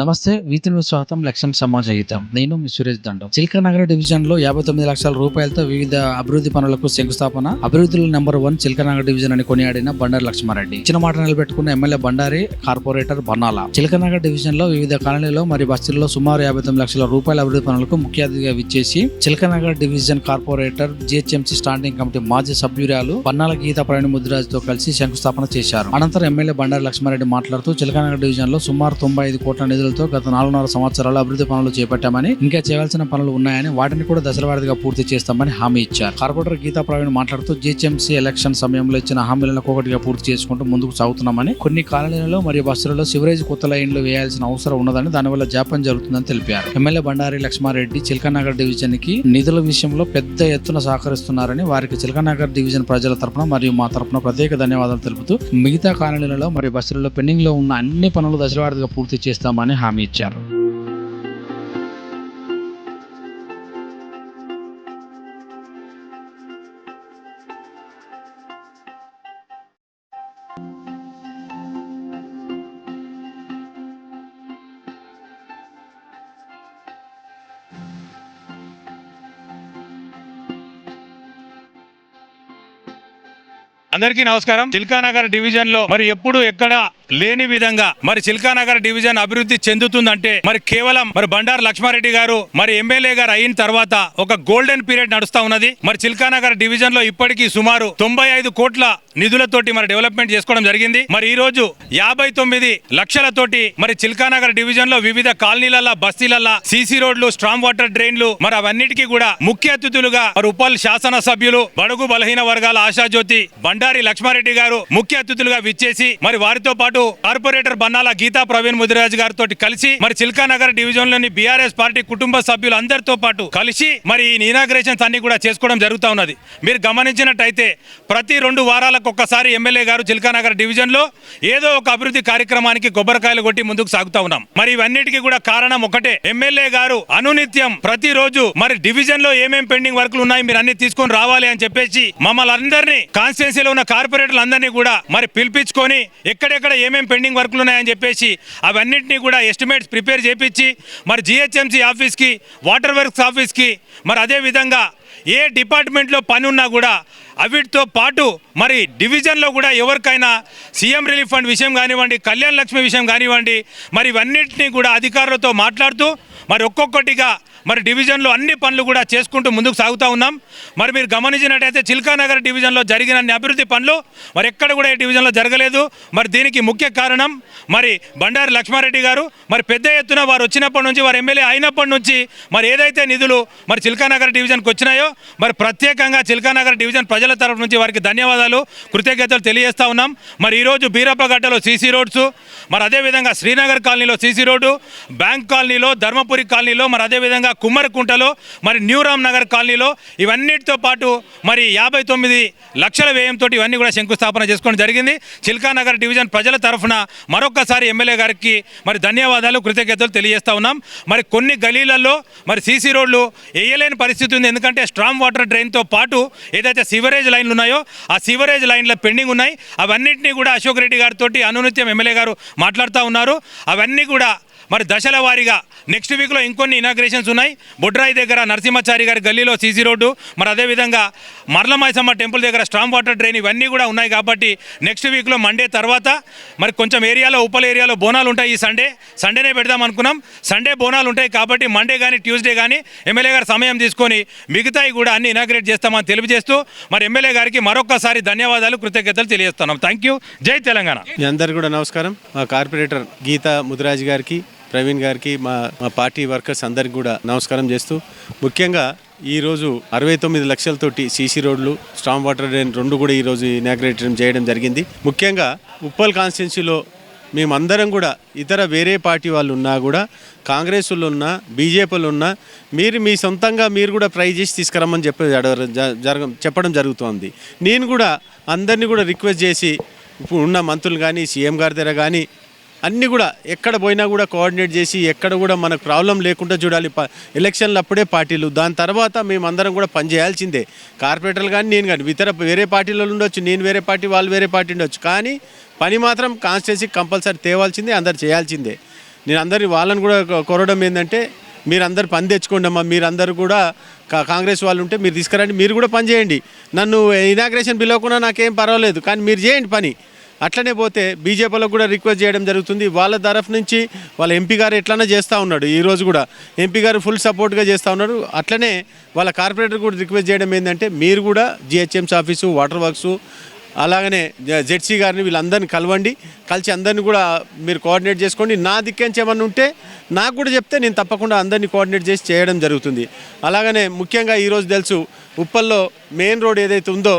నమస్తే వీతిని స్వాగతం లక్ష్యం సమాజ గీతం నేను మీ సురేష్ దండం. చిల్కనగర్ డివిజన్లో యాభై తొమ్మిది లక్షల రూపాయలతో వివిధ అభివృద్ధి పనులకు శంకుస్థాపన అభివృద్ధిలో నెంబర్ వన్ చిల్కనగర్ డివిజన్ అని కొనియాడిన బండారి లక్ష్మారెడ్డి. ఇచ్చిన మాట నిలబెట్టుకున్న ఎమ్మెల్యే బండారి కార్పొరేటర్ బన్నాల. చిలకనగర్ డివిజన్లో వివిధ కాలనీలో మరియు బస్తీల్లో సుమారు యాభై తొమ్మిది లక్షల రూపాయల అభివృద్ధి పనులకు ముఖ్య అతిథిగా విచ్చేసి Chilkanagar division corporator GHMC standing committee మాజీ సభ్యురాలు బన్నాల గీత ప్రయాణి ముద్రాజ్ కలిసి శంకుస్థాపన చేశారు. అనంతరం ఎమ్మెల్యే బండారి లక్ష్మారెడ్డి మాట్లాడుతూ చిలకనగర్ డివిజన్లో సుమారు తొంభై ఐదు కోట్ల నిధులతో గత నాలుగున్నర సంవత్సరాలు అభివృద్ధి పనులు చేపట్టామని ఇంకా చేయాల్సిన పనులు ఉన్నాయని వాటిని కూడా దశలవారీగా పూర్తి చేస్తామని హామీ ఇచ్చారు. కార్పొరేటర్ గీతా ప్రవీణ్ మాట్లాడుతూ జీహెచ్ఎంసీ ఎలక్షన్ సమయంలో ఇచ్చిన హామీలను ఒక్కొక్కటిగా పూర్తి చేసుకుంటూ ముందుకు సాగుతున్నామని కొన్ని కాలనీలలో మరియు బస్సులలో సివరేజ్ కొత్త లైన్లు వేయాల్సిన అవసరం ఉన్నదని దానివల్ల జాప్యం జరుగుతుందని తెలిపారు. ఎమ్మెల్యే బండారి లక్ష్మారెడ్డి చిల్కనగర్ డివిజన్కి నిధుల విషయంలో పెద్ద ఎత్తున సహకరిస్తున్నారని వారికి చిల్కనగర్ డివిజన్ ప్రజల తరపున మరియు మా తరపున ప్రత్యేక ధన్యవాదాలు తెలుపుతూ మిగతా కాలనీలలో మరియు బస్సులలో పెండింగ్లో ఉన్న అన్ని పనులు దశలవారీగా పూర్తి చేస్తామని హామీ ఇచ్చారు అందరికీ నమస్కారం. చిల్కానగర్ డివిజన్లో మరి ఎప్పుడు ఎక్కడ లేని విధంగా మరి చిల్కానగర్ డివిజన్ అభివృద్ధి చెందుతుందంటే మరి కేవలం మరి బండారు లక్ష్మారెడ్డి గారు మరి ఎమ్మెల్యే గారు అయిన తర్వాత ఒక గోల్డెన్ పీరియడ్ నడుస్తా ఉన్నది. మరి చిల్కానగర్ డివిజన్లో ఇప్పటికీ సుమారు తొంభై ఐదు కోట్ల నిధులతోటి మరి డెవలప్మెంట్ చేసుకోవడం జరిగింది. మరి ఈ రోజు యాభై తొమ్మిది లక్షలతోటి మరి చిల్కానగర్ డివిజన్లో వివిధ కాలనీలల్ల బస్తీలల్ల సీసీ రోడ్లు స్ట్రాంగ్ వాటర్ డ్రైన్లు మరి అవన్నిటికీ కూడా ముఖ్య అతిథులుగా మరి ఉపల్ శాసన సభ్యులు బడుగు బలహీన వర్గాల ఆశాజ్యోతి బండారు లక్ష్మారెడ్డి గారు ముఖ్య అతిథులుగా విచ్చేసి మరి వారితో పాటు కార్పొరేటర్ బన్నాల గీతా ప్రవీణ్ ముదిరాజ్ గారితో కలిసి మరి చిల్కానగర్ డివిజన్లోని బీఆర్ఎస్ పార్టీ కుటుంబ సభ్యులు అందరితో పాటు కలిసి మరి ఈ ఇనాగ్రేషన్స్ అన్ని కూడా చేసుకోవడం జరుగుతూ ఉన్నది. మీరు గమనించినట్టయితే ప్రతి రెండు వారాలకు ఒక్కసారి ఎమ్మెల్యే గారు చిల్కానగర్ డివిజన్లో ఏదో ఒక అభివృద్ధి కార్యక్రమానికి కొబ్బరికాయలు కొట్టి ముందుకు సాగుతా ఉన్నాం. మరి ఇవన్నిటికీ కూడా కారణం ఒకటే. ఎమ్మెల్యే గారు అనునిత్యం ప్రతిరోజు మరి డివిజన్లో ఏమేం పెండింగ్ వర్క్లు ఉన్నాయి మీరు అన్ని తీసుకొని రావాలి అని చెప్పేసి మమ్మల్ని అందరినీ కాన్స్టిట్యున్సీలో ఉన్న కార్పొరేటర్లు అందరినీ కూడా మరి పిలిపించుకొని ఎక్కడెక్కడ ఏమేం పెండింగ్ వర్క్లు ఉన్నాయని చెప్పేసి అవన్నింటినీ కూడా ఎస్టిమేట్స్ ప్రిపేర్ చేపించి మరి జిహెచ్ఎంసీ ఆఫీస్కి వాటర్ వర్క్స్ ఆఫీస్కి మరి అదే విధంగా ఏ డిపార్ట్మెంట్లో పని ఉన్నా కూడా అవిటితో పాటు మరి డివిజన్లో కూడా ఎవరికైనా సీఎం రిలీఫ్ ఫండ్ విషయం కానివ్వండి కళ్యాణ లక్ష్మి విషయం కానివ్వండి మరి ఇవన్నింటినీ కూడా అధికారులతో మాట్లాడుతూ మరి ఒక్కొక్కటిగా మరి డివిజన్లో అన్ని పనులు కూడా చేసుకుంటూ ముందుకు సాగుతూ ఉన్నాం. మరి మీరు గమనించినట్టయితే చిల్కానగర్ డివిజన్లో జరిగిన అన్ని అభివృద్ధి పనులు మరి ఎక్కడ కూడా ఈ డివిజన్లో జరగలేదు. మరి దీనికి ముఖ్య కారణం మరి బండారి లక్ష్మారెడ్డి గారు. మరి పెద్ద ఎత్తున వారు వచ్చినప్పటి నుంచి వారు ఎమ్మెల్యే అయినప్పటి నుంచి మరి ఏదైతే నిధులు మరి చిల్కానగర్ డివిజన్కి వచ్చినాయో మరి ప్రత్యేకంగా చిల్కానగర్ డివిజన్ ప్రజల తరఫు నుంచి వారికి ధన్యవాదాలు కృతజ్ఞతలు తెలియజేస్తా ఉన్నాం. మరి ఈరోజు బీరప్పగడ్డలో సీసీ రోడ్స్ మరి అదేవిధంగా శ్రీనగర్ కాలనీలో సీసీ రోడ్డు బ్యాంక్ కాలనీలో ధర్మపురి కాలనీలో మరి అదేవిధంగా కుమ్మరికుంటలో మరి న్యూరామ్ నగర్ కాలనీలో ఇవన్నిటితో పాటు మరి యాభై తొమ్మిది లక్షల వ్యయంతో ఇవన్నీ కూడా శంకుస్థాపన చేసుకోవడం జరిగింది. చిల్కానగర్ డివిజన్ ప్రజల తరఫున మరొకసారి ఎమ్మెల్యే గారికి మరి ధన్యవాదాలు కృతజ్ఞతలు తెలియజేస్తా ఉన్నాం. మరి కొన్ని గలీలలో మరి సీసీ రోడ్లు వేయలేని పరిస్థితి ఉంది. ఎందుకంటే స్ట్రాంగ్ వాటర్ డ్రైన్తో పాటు ఏదైతే సివరేజ్ లైన్లు ఉన్నాయో ఆ సివరేజ్ లైన్ల పెండింగ్ ఉన్నాయి. అవన్నింటినీ కూడా అశోక్ రెడ్డి గారితో అనునిత్యం ఎమ్మెల్యే గారు మాట్లాడుతూ ఉన్నారు. అవన్నీ కూడా మరి దశల వారీగా నెక్స్ట్ వీక్లో ఇంకొన్ని ఇనాగ్రేషన్స్ ఉన్నాయి. బొడ్రాయి దగ్గర నరసింహాచారి గారి గల్లీలో సీసీ రోడ్డు మరి అదేవిధంగా మర్లమైసమ్మ టెంపుల్ దగ్గర స్ట్రాంగ్ వాటర్ డ్రైన్ ఇవన్నీ కూడా ఉన్నాయి కాబట్టి నెక్స్ట్ వీక్లో మండే తర్వాత మరి కొంచెం ఏరియాలో ఉపల ఏరియాలో బోనాలు ఉంటాయి ఈ సండే సండేనే పెడదాం అనుకున్నాం. సండే బోనాలు ఉంటాయి కాబట్టి మండే కానీ ట్యూస్డే కానీ ఎమ్మెల్యే గారు సమయం తీసుకొని మిగతాయి కూడా అన్ని ఇనాగ్రేట్ చేస్తామని తెలియజేస్తూ మరి ఎమ్మెల్యే గారికి మరొకసారి ధన్యవాదాలు కృతజ్ఞతలు తెలియజేస్తున్నాం. థ్యాంక్ యూ జై తెలంగాణ. అందరికీ కూడా నమస్కారం. మా కార్పొరేటర్ గీతా ముదిరాజ్ గారికి ప్రవీణ్ గారికి మా మా పార్టీ వర్కర్స్ అందరికి కూడా నమస్కారం చేస్తూ ముఖ్యంగా ఈరోజు అరవై తొమ్మిది లక్షలతోటి సీసీ రోడ్లు స్ట్రాంగ్ వాటర్ డ్రైన్ రెండు కూడా ఈరోజు ఇనాగ్రేట్ చేయడం జరిగింది. ముఖ్యంగా ఉప్పల్ కాన్స్టిట్యున్సీలో మేమందరం కూడా ఇతర వేరే పార్టీ వాళ్ళు ఉన్నా కూడా కాంగ్రెస్ వాళ్ళు ఉన్నా బీజేపీలు ఉన్నా మీరు మీ సొంతంగా మీరు కూడా ట్రై చేసి తీసుకురమ్మని చెప్పి జరగ చెప్పడం జరుగుతోంది. నేను కూడా అందరినీ కూడా రిక్వెస్ట్ చేసి ఇప్పుడు ఉన్న మంత్రులు కానీ సీఎం గారి దగ్గర కానీ అన్నీ కూడా ఎక్కడ పోయినా కూడా కోఆర్డినేట్ చేసి ఎక్కడ కూడా మనకు ప్రాబ్లం లేకుండా చూడాలి. ఎలక్షన్లు అప్పుడే పార్టీలు. దాని తర్వాత మేమందరం కూడా పనిచేయాల్సిందే కార్పొరేటర్లు కానీ నేను కానీ ఇతర వేరే పార్టీలలో ఉండొచ్చు నేను వేరే పార్టీ వాళ్ళు వేరే పార్టీ ఉండొచ్చు. కానీ పని మాత్రం కాన్స్టిట్యూన్సీ కంపల్సరీ తేవాల్సిందే అందరు చేయాల్సిందే. నేను అందరిని వాళ్ళని కూడా కోరడం ఏంటంటే మీరందరు పని తెచ్చుకోండి అమ్మా మీరందరూ కూడా కా- కాంగ్రెస్ వాళ్ళు ఉంటే మీరు తీసుకురండి మీరు కూడా పని చేయండి. నన్ను ఇనాగ్రేషన్ పిలవకుండా నాకేం పర్వాలేదు కానీ మీరు చేయండి పని. అట్లనే పోతే బీజేపీలో కూడా రిక్వెస్ట్ చేయడం జరుగుతుంది. వాళ్ళ తరఫు నుంచి వాళ్ళ ఎంపీ గారు ఎట్లనే చేస్తూ ఉన్నాడు ఈరోజు కూడా. ఎంపీ గారు ఫుల్ సపోర్ట్గా చేస్తూ ఉన్నాడు. అట్లనే వాళ్ళ కార్పొరేటర్ కూడా రిక్వెస్ట్ చేయడం ఏంటంటే మీరు కూడా జిహెచ్ఎంసీ ఆఫీసు వాటర్ వర్క్స్ అలాగనే జెడ్సీ గారిని వీళ్ళందరిని కలవండి. కలిసి అందరిని కూడా మీరు కోఆర్డినేట్ చేసుకోండి. నా దిక్కించి ఏమన్నా ఉంటే నాకు కూడా చెప్తే నేను తప్పకుండా అందరినీ కోఆర్డినేట్ చేసి చేయడం జరుగుతుంది. అలాగనే ముఖ్యంగా ఈరోజు తెలుసు ఉప్పల్లో మెయిన్ రోడ్ ఏదైతే ఉందో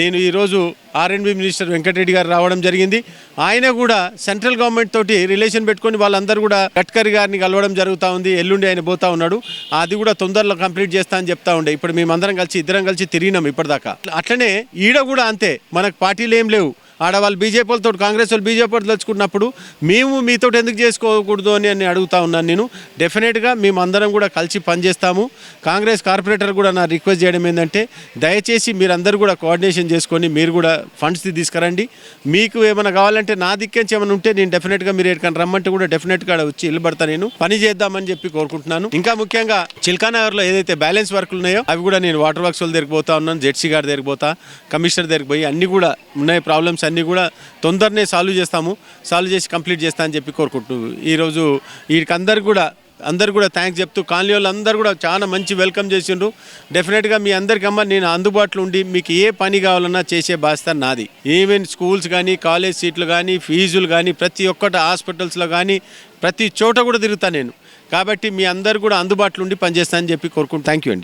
నేను ఈరోజు ఆర్ఎండ్బి మినిస్టర్ వెంకటరెడ్డి గారు రావడం జరిగింది. ఆయన కూడా సెంట్రల్ గవర్నమెంట్ తోటి రిలేషన్ పెట్టుకొని వాళ్ళందరూ కూడా గడ్కరీ గారిని కలవడం జరుగుతూ ఉంది. ఎల్లుండి ఆయన పోతా ఉన్నాడు. అది కూడా తొందరలో కంప్లీట్ చేస్తా అని చెప్తా ఉండే. ఇప్పుడు మేమందరం కలిసి ఇద్దరం కలిసి తిరిగినాం ఇప్పటిదాకా. అట్లనే ఈడ కూడా అంతే. మనకు పార్టీలు ఏం లేవు. ఆడవాళ్ళు బీజేపీ వాళ్ళతో కాంగ్రెస్ వాళ్ళు బీజేపీ వాళ్ళు తెచ్చుకున్నప్పుడు మేము మీతో ఎందుకు చేసుకోకూడదు అని అని అడుగుతా ఉన్నాను నేను. డెఫినెట్గా మేము అందరం కూడా కలిసి పనిచేస్తాము. కాంగ్రెస్ కార్పొరేటర్ కూడా నా రిక్వెస్ట్ చేయడం ఏంటంటే దయచేసి మీరందరూ కూడా కోఆర్డినేషన్ చేసుకొని మీరు కూడా ఫండ్స్ తీసుకురండి. మీకు ఏమైనా కావాలంటే నా దిక్కించి ఏమైనా ఉంటే నేను డెఫినెట్గా మీరు ఎక్కడికైనా రమ్మంటే కూడా డెఫినెట్గా వచ్చి ఇల్లు పడతా నేను. పని చేద్దామని చెప్పి కోరుకుంటున్నాను. ఇంకా ముఖ్యంగా చిల్కానగర్లో ఏదైతే బ్యాలెన్స్ వర్క్లు ఉన్నాయో అవి కూడా నేను వాటర్ వర్క్స్ వాళ్ళ దగ్గరికి పోతా ఉన్నాను. జెడ్సీ గారి దగ్గరికి పోతా కమిషనర్ దగ్గరికి పోయి అన్ని కూడా ఉన్నాయి ప్రాబ్లమ్స్ అన్ని కూడా తొందరనే సాల్వ్ చేస్తాము సాల్వ్ చేసి కంప్లీట్ చేస్తా అని చెప్పి కోరుకుంటూ ఈరోజు వీరికందరు కూడా అందరు కూడా థ్యాంక్స్ చెప్తూ కాలనీ వాళ్ళందరూ కూడా చాలా మంచి వెల్కమ్ చేసిండ్రు. డెఫినెట్గా మీ అందరికమ్మా నేను అందుబాటులో ఉండి మీకు ఏ పని కావాలన్నా చేసే బాధ్యత నాది. ఈవెన్ స్కూల్స్ కానీ కాలేజ్ సీట్లు కానీ ఫీజులు కానీ ప్రతి ఒక్కటి హాస్పిటల్స్లో కానీ ప్రతి చోట కూడా తిరుగుతాను నేను. కాబట్టి మీ అందరు కూడా అందుబాటులో ఉండి పనిచేస్తానని చెప్పి కోరుకుంటూ థ్యాంక్ యూ అండి.